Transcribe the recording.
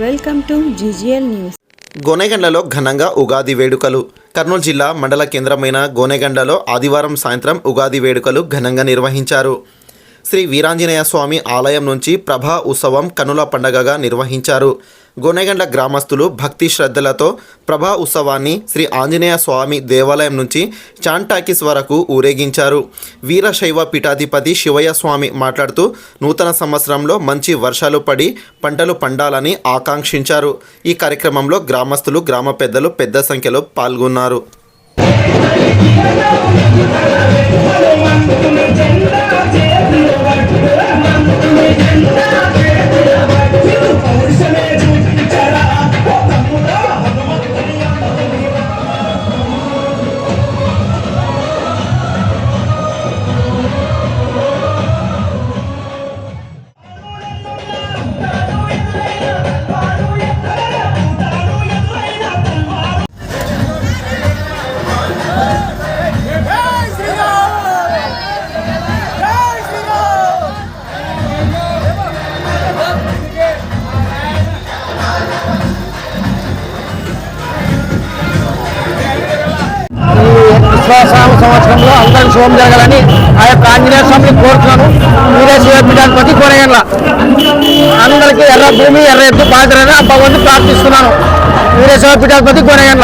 Welcome to GGL news. గోనెగండ్లలో ఘనంగా ఉగాది వేడుకలు. కర్నూలు జిల్లా మండల కేంద్రమైన గోనెగండ్లలో ఆదివారం సాయంత్రం ఉగాది వేడుకలు ఘనంగా నిర్వహించారు. శ్రీ వీరాంజనేయ స్వామి ఆలయం నుంచి ప్రభా ఉత్సవం కనుల పండగగా నిర్వహించారు. గొనెగండ్ల గ్రామస్తులు భక్తి శ్రద్ధలతో ప్రభా ఉత్సవాన్ని శ్రీ ఆంజనేయ స్వామి దేవాలయం నుంచి చాంటాకిస్ వరకు ఊరేగించారు. వీరశైవ పీఠాధిపతి శివయ్య స్వామి మాట్లాడుతూ నూతన సంవత్సరంలో మంచి వర్షాలు పడి పంటలు పండాలని ఆకాంక్షించారు. ఈ కార్యక్రమంలో గ్రామస్తులు గ్రామ పెద్దలు పెద్ద సంఖ్యలో పాల్గొన్నారు. విశ్వాసాల సంవత్సరంలో అందరూ శుభం జరగాలని ఆ యొక్క ఆంజనేయ స్వామిని కోరుతున్నాను. మీరే శివపీఠాన్ని ప్రతి కొనగల అందరికీ ఎర్ర భూమి ఎర్ర ఎత్తు బాధ్యతని ఆ ప్రార్థిస్తున్నాను. మీరే శివపీఠాధిపతి కొనగల